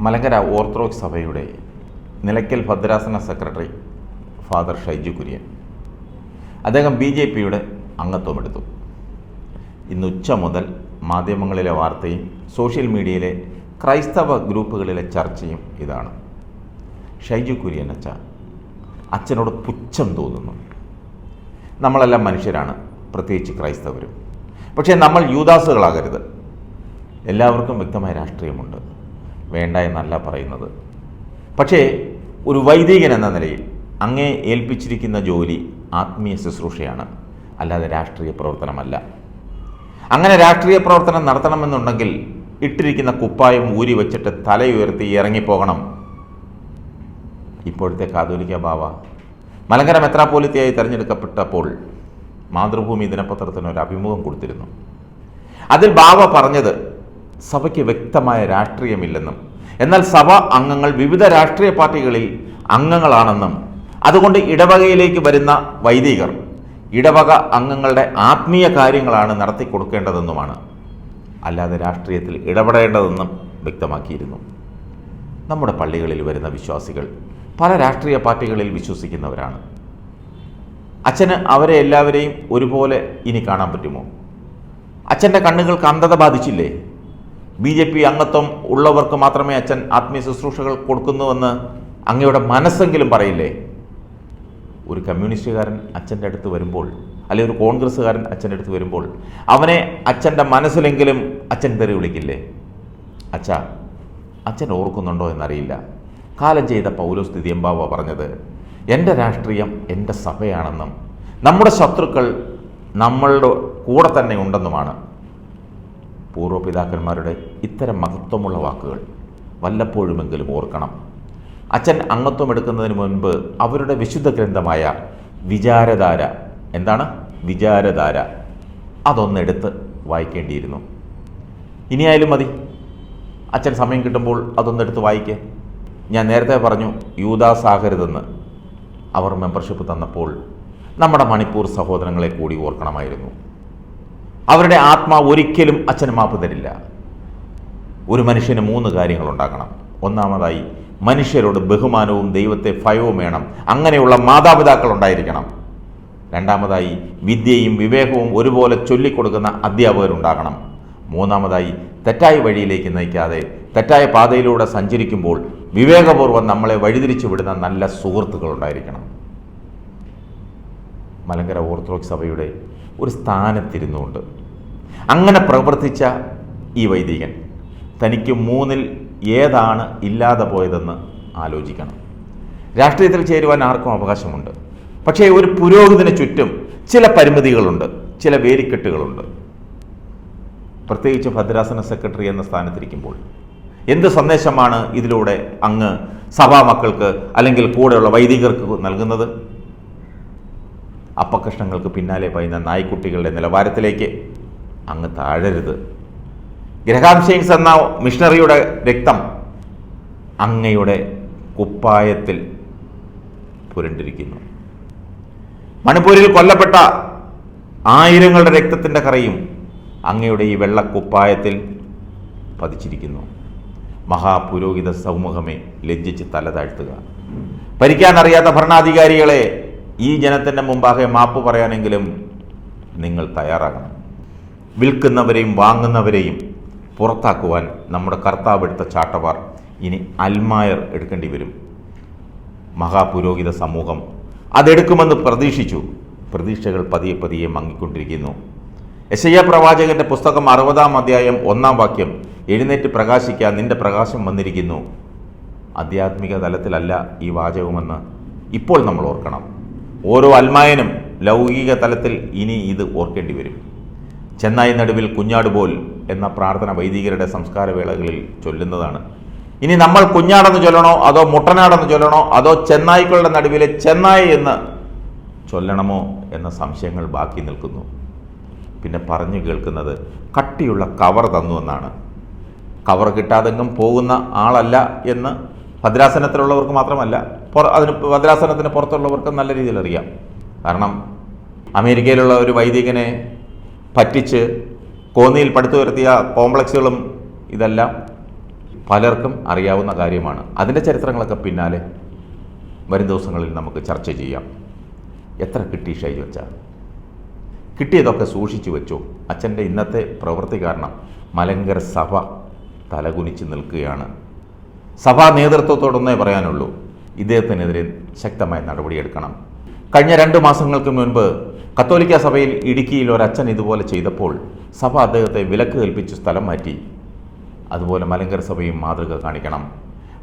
Malankara orthodox സഭയുടെ നിലയ്ക്കൽ ഭദ്രാസന secretary father Shaiju Kurian. അദ്ദേഹം ബി ജെ പിയുടെ അംഗത്വമെടുത്തു. ഇന്ന് ഉച്ച മുതൽ മാധ്യമങ്ങളിലെ വാർത്തയും സോഷ്യൽ മീഡിയയിലെ ക്രൈസ്തവ ഗ്രൂപ്പുകളിലെ ചർച്ചയും ഇതാണ്. ഷൈജു കുര്യൻ അച്ഛ അച്ഛനോട് പുച്ഛം തോന്നുന്നു. നമ്മളെല്ലാം മനുഷ്യരാണ് പ്രത്യേകിച്ച് ക്രൈസ്തവരും. പക്ഷേ നമ്മൾ യൂദാസുകളാകരുത്. എല്ലാവർക്കും വ്യക്തമായ രാഷ്ട്രീയമുണ്ട്. വേണ്ട എന്നല്ല പറയുന്നത്. പക്ഷേ ഒരു വൈദികൻ എന്ന നിലയിൽ അങ്ങേ ഏൽപ്പിച്ചിരിക്കുന്ന ജോലി ആത്മീയ ശുശ്രൂഷയാണ്. അല്ലാതെ രാഷ്ട്രീയ പ്രവർത്തനമല്ല. അങ്ങനെ രാഷ്ട്രീയ പ്രവർത്തനം നടത്തണമെന്നുണ്ടെങ്കിൽ ഇട്ടിരിക്കുന്ന കുപ്പായം ഊരി വെച്ചിട്ട് തലയുയർത്തി ഇറങ്ങിപ്പോകണം. ഇപ്പോഴത്തെ കാതോലിക്ക ബാവ മലങ്കര മെത്രാപോലിത്തയായി തിരഞ്ഞെടുക്കപ്പെട്ടപ്പോൾ മാതൃഭൂമി ദിനപത്രത്തിന് ഒരു അഭിമുഖം കൊടുത്തിരുന്നു. അതിൽ ബാവ പറഞ്ഞത് സഭയ്ക്ക് വ്യക്തമായ രാഷ്ട്രീയമില്ലെന്നും എന്നാൽ സഭ അംഗങ്ങൾ വിവിധ രാഷ്ട്രീയ പാർട്ടികളിൽ അംഗങ്ങളാണെന്നും അതുകൊണ്ട് ഇടവകയിലേക്ക് വരുന്ന വൈദികർ ഇടവക അംഗങ്ങളുടെ ആത്മീയ കാര്യങ്ങളാണ് നടത്തി കൊടുക്കേണ്ടതെന്നുമാണ്. അല്ലാതെ രാഷ്ട്രീയത്തിൽ ഇടപെടേണ്ടതെന്നും വ്യക്തമാക്കിയിരുന്നു. നമ്മുടെ പള്ളികളിൽ വരുന്ന വിശ്വാസികൾ പല രാഷ്ട്രീയ പാർട്ടികളിൽ വിശ്വസിക്കുന്നവരാണ്. അച്ഛന് അവരെ എല്ലാവരെയും ഒരുപോലെ ഇനി കാണാൻ പറ്റുമോ? അച്ഛന്റെ കണ്ണുകൾക്ക് അന്ധത ബാധിച്ചില്ലേ? ബി ജെ പി അംഗത്വം ഉള്ളവർക്ക് മാത്രമേ അച്ഛൻ ആത്മീയ ശുശ്രൂഷകൾ കൊടുക്കുന്നുവെന്ന് അങ്ങയുടെ മനസ്സെങ്കിലും പറയില്ലേ? ഒരു കമ്മ്യൂണിസ്റ്റുകാരൻ അച്ഛന്റെ അടുത്ത് വരുമ്പോൾ അല്ലെങ്കിൽ ഒരു കോൺഗ്രസ്സുകാരൻ അച്ഛന്റെ അടുത്ത് വരുമ്പോൾ അവനെ അച്ഛന്റെ മനസ്സിലെങ്കിലും അച്ഛൻ തെറി വിളിക്കില്ലേ? അച്ഛ അച്ഛൻ ഓർക്കുന്നുണ്ടോ എന്നറിയില്ല. കാലം ചെയ്ത പൗലോസ് തിരിയമ്പാവ പറഞ്ഞത് എന്റെ രാഷ്ട്രീയം എന്റെ സഭയാണെന്നും നമ്മുടെ ശത്രുക്കൾ നമ്മളുടെ കൂടെ തന്നെ ഉണ്ടെന്നുമാണ്. പൂർവപിതാക്കന്മാരുടെ ഇത്തരം മഹത്വമുള്ള വാക്കുകൾ വല്ലപ്പോഴുമെങ്കിലും ഓർക്കണം. അച്ഛൻ അംഗത്വം എടുക്കുന്നതിന് മുൻപ് അവരുടെ വിശുദ്ധ ഗ്രന്ഥമായ വിചാരധാര എന്താണ്? വിചാരധാര. അതൊന്നെടുത്ത് വായിക്കേണ്ടിയിരുന്നു. ഇനിയായാലും മതി. അച്ഛൻ സമയം കിട്ടുമ്പോൾ അതൊന്നെടുത്ത് വായിക്കേ. ഞാൻ നേരത്തെ പറഞ്ഞു യൂദാസാകരുതെന്ന് അവർ മെമ്പർഷിപ്പ് തന്നപ്പോൾ നമ്മുടെ മണിപ്പൂർ സഹോദരങ്ങളെ കൂടി ഓർക്കണമായിരുന്നു. അവരുടെ ആത്മാവ് ഒരിക്കലും അച്ഛന് മാപ്പ് തരില്ല ഒരു മനുഷ്യന് മൂന്ന് കാര്യങ്ങൾ ഉണ്ടാക്കണം ഒന്നാമതായി മനുഷ്യരോട് ബഹുമാനവും ദൈവത്തെ ഭയവും വേണം. അങ്ങനെയുള്ള മാതാപിതാക്കൾ ഉണ്ടായിരിക്കണം. രണ്ടാമതായി വിദ്യയും വിവേകവും ഒരുപോലെ ചൊല്ലിക്കൊടുക്കുന്ന അധ്യാപകരുണ്ടാകണം. മൂന്നാമതായി തെറ്റായ വഴിയിലേക്ക് നയിക്കാതെ തെറ്റായ പാതയിലൂടെ സഞ്ചരിക്കുമ്പോൾ വിവേകപൂർവം നമ്മളെ വഴിതിരിച്ചു വിടുന്ന നല്ല സുഹൃത്തുക്കൾ ഉണ്ടായിരിക്കണം. മലങ്കര ഓർത്തഡോക്സ് സഭയുടെ ഒരു സ്ഥാനത്തിരുന്നുകൊണ്ട്. അങ്ങനെ പ്രവർത്തിച്ച ഈ വൈദികൻ തനിക്ക് മൂന്നിൽ ഏതാണ് ഇല്ലാതെ പോയതെന്ന് ആലോചിക്കണം. രാഷ്ട്രീയത്തിൽ ചേരുവാൻ ആർക്കും അവകാശമുണ്ട്. പക്ഷേ ഒരു പുരോഹിതന് ചുറ്റും ചില പരിമിതികളുണ്ട് ചില വേലിക്കെട്ടുകളുണ്ട്. പ്രത്യേകിച്ച് ഭദ്രാസന സെക്രട്ടറി എന്ന സ്ഥാനത്തിരിക്കുമ്പോൾ എന്ത് സന്ദേശമാണ് ഇതിലൂടെ അങ്ങ് സഭാ മക്കൾക്ക് അല്ലെങ്കിൽ കൂടെയുള്ള വൈദികർക്ക് നൽകുന്നത്? അപ്പകഷ്ണങ്ങൾക്ക് പിന്നാലെ പയുന്ന നായ്ക്കുട്ടികളുടെ നിലവാരത്തിലേക്ക് അങ്ങ് താഴരുത്. ഗ്രഹാം എന്ന മിഷണറിയുടെ രക്തം അങ്ങയുടെ കുപ്പായത്തിൽ പുരണ്ടിരിക്കുന്നു. മണിപ്പൂരിൽ കൊല്ലപ്പെട്ട ആയിരങ്ങളുടെ രക്തത്തിന്റെ കറയും അങ്ങയുടെ ഈ വെള്ളക്കുപ്പായത്തിൽ പതിച്ചിരിക്കുന്നു. മഹാപുരോഹിത സമൂഹമേ ലജ്ജിച്ച് തല താഴ്ത്തുക. ഭരിക്കാനറിയാത്ത ഭരണാധികാരികളെ ഈ ജനത്തിന്റെ മുമ്പാകെ മാപ്പ് പറയാനെങ്കിലും നിങ്ങൾ തയ്യാറാകണം. വിൽക്കുന്നവരെയും വാങ്ങുന്നവരെയും പുറത്താക്കുവാൻ നമ്മുടെ കർത്താവ് എടുത്ത ചാട്ടവാർ ഇനി അൽമായർ എടുക്കേണ്ടി വരും. മഹാപുരോഹിത സമൂഹം അതെടുക്കുമെന്ന് പ്രതീക്ഷിച്ചു. പ്രതീക്ഷകൾ പതിയെ പതിയെ മങ്ങിക്കൊണ്ടിരിക്കുന്നു. യശയ്യ പ്രവാചകന്റെ പുസ്തകം അറുപതാം അധ്യായം ഒന്നാം വാക്യം എഴുന്നേറ്റ് പ്രകാശിക്കാൻ നിന്റെ പ്രകാശം വന്നിരിക്കുന്നു. ആധ്യാത്മിക തലത്തിലല്ല ഈ വാചകമെന്ന് ഇപ്പോൾ നമ്മൾ ഓർക്കണം. ഓരോ അൽമായനും ലൗകിക തലത്തിൽ ഇനി ഇത് ഓർക്കേണ്ടി വരും. ചെന്നായി നടുവിൽ കുഞ്ഞാടുപോൽ എന്ന പ്രാർത്ഥന വൈദികരുടെ സംസ്കാരവേളകളിൽ ചൊല്ലുന്നതാണ്. ഇനി നമ്മൾ കുഞ്ഞാടെന്ന് ചൊല്ലണോ അതോ മുട്ടനാടെന്ന് ചൊല്ലണോ അതോ ചെന്നായ്ക്കളുടെ നടുവിലെ ചെന്നായി എന്ന് ചൊല്ലണമോ എന്ന സംശയങ്ങൾ ബാക്കി നിൽക്കുന്നു. പിന്നെ പറഞ്ഞു കേൾക്കുന്നത് കട്ടിയുള്ള കവർ തന്നു എന്നാണ്. കവർ കിട്ടാതെങ്കും പോകുന്ന ആളല്ല എന്ന് ഭദ്രാസനത്തിലുള്ളവർക്ക് മാത്രമല്ല അതിന് ഭദ്രാസനത്തിന് പുറത്തുള്ളവർക്ക് നല്ല രീതിയിൽ അറിയാം. കാരണം അമേരിക്കയിലുള്ള ഒരു വൈദികനെ പറ്റിച്ച് കോന്നിയിൽ പടുത്തുയർത്തിയ കോംപ്ലക്സുകളും ഇതെല്ലാം പലർക്കും അറിയാവുന്ന കാര്യമാണ്. അതിന്റെ ചരിത്രങ്ങളൊക്കെ പിന്നാലെ വരും ദിവസങ്ങളിൽ നമുക്ക് ചർച്ച ചെയ്യാം. എത്ര കിട്ടി ഷൈജു വെച്ചാൽ കിട്ടിയതൊക്കെ സൂക്ഷിച്ചു വെച്ചു. അച്ഛന്റെ ഇന്നത്തെ പ്രവൃത്തി കാരണം മലങ്കര സഭ തലകുനിച്ച് നിൽക്കുകയാണ്. സഭാ നേതൃത്വത്തോടൊന്നേ പറയാനുള്ളൂ. ഇദ്ദേഹത്തിനെതിരെ ശക്തമായ നടപടിയെടുക്കണം. കഴിഞ്ഞ രണ്ട് മാസങ്ങൾക്ക് മുൻപ് കത്തോലിക്ക സഭയിൽ ഇടുക്കിയിൽ ഒരച്ഛൻ ഇതുപോലെ ചെയ്തപ്പോൾ സഭ അദ്ദേഹത്തെ വിലക്ക് കൽപ്പിച്ച് സ്ഥലം മാറ്റി. അതുപോലെ മലങ്കര സഭയും മാതൃക കാണിക്കണം.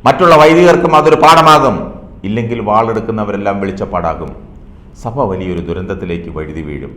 മറ്റുള്ള വൈദികർക്കും അതൊരു പാഠമാകും. ഇല്ലെങ്കിൽ വാളെടുക്കുന്നവരെല്ലാം വെളിച്ചപ്പാടാകും സഭ വലിയൊരു ദുരന്തത്തിലേക്ക് വഴുതി വീഴും.